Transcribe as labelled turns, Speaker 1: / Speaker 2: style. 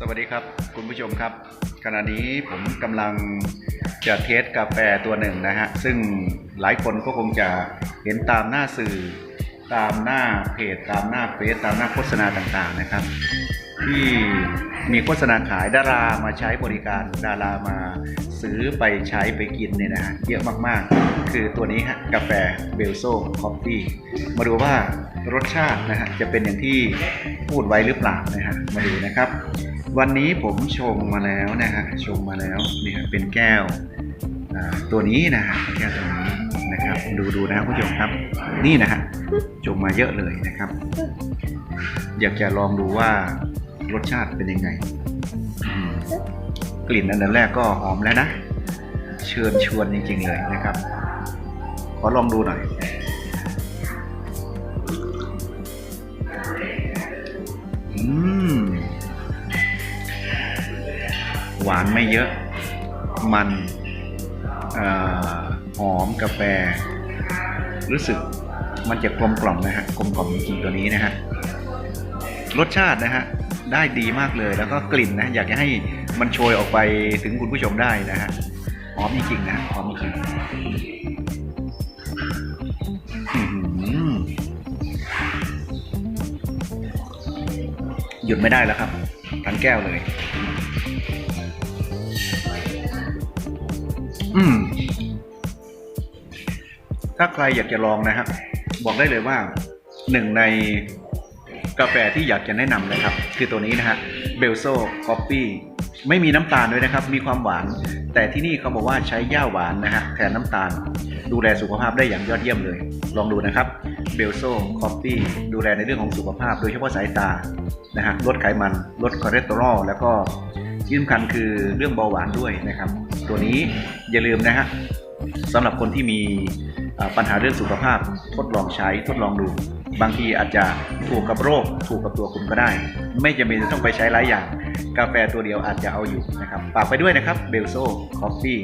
Speaker 1: สวัสดีครับ คุณผู้ชมครับ ขณะนี้ผมกำลังจะเทสกาแฟตัวหนึ่งนะฮะ ซึ่งหลายคนก็คงจะเห็นตามหน้าสื่อ ตามหน้าเพจ ตามหน้าเฟซตามหน้าโฆษณาต่างๆนะครับ ที่มีโฆษณาขายดารามาใช้บริการดารามาซื้อไปใช้ไปกินเนี่ยนะฮะเยอะมากๆ คือตัวนี้ฮะกาแฟเบลโซ่คอฟฟี่มาดูว่ารสชาตินะฮะจะเป็นอย่างที่พูดไว้หรือเปล่านะฮะมาดูนะครับ วันนี้ผมชงมาแล้วนะฮะชงมาแล้วเนี่ยเป็นแก้วตัวนี้นะฮะแก้วตัวนี้นะครับดูดูนะคุณผู้ชมครับ นี่นะฮะชงมาเยอะเลยนะครับ อยากจะลองดูว่า รสชาติเป็นยังไง กลิ่นอันดับแรกก็หอมแล้วนะ เชิญชวนจริง ๆ เลยนะครับ ขอลองดูหน่อย อืม หวานไม่เยอะ มันออหอมกาแฟ รู้สึกมันจะกลมกล่อมนะฮะกลมกล่อมจริงๆตัวนี้นะฮะรสชาตินะฮะ ได้ดีมากเลย แล้วก็กลิ่นนะอยากจะให้มันโชยออกไปถึงคุณผู้ชมได้นะฮะหอมจริงๆนะหอมจริงอื้อหือหยุดไม่ได้แล้วครับทั้งแก้วเลย อืม ถ้าใครอยากจะลองนะครับบอกได้เลยว่าหนึ่งใน กาแฟที่อยากจะแนะนำนะครับ คือตัวนี้นะฮะเบลโซคอฟฟี่ไม่มีน้ำตาลด้วยนะครับ มีความหวาน แต่ที่นี่เขาบอกว่าใช้ย่าหวานนะฮะแทนน้ำตาล ดูแลสุขภาพได้อย่างยอดเยี่ยมเลย ลองดูนะครับเบลโซคอฟฟี่ดูแลในเรื่องของสุขภาพ โดยเฉพาะสายตานะฮะลดไขมัน ลดคอเลสเตอรอลแล้วก็ที่สำคัญคือเรื่องเบาหวานด้วยนะครับ ตัวนี้อย่าลืมนะฮะสำหรับคนที่มี ปัญหาเรื่องสุขภาพทดลองใช้ทดลองดู บางทีอาจจะถูกกับโรคถูกกับตัวคุณก็ได้ ไม่จำเป็นจะต้องไปใช้หลายอย่าง กาแฟตัวเดียวอาจจะเอาอยู่นะครับฝากไปด้วยนะครับเบลโซ่คอฟฟี่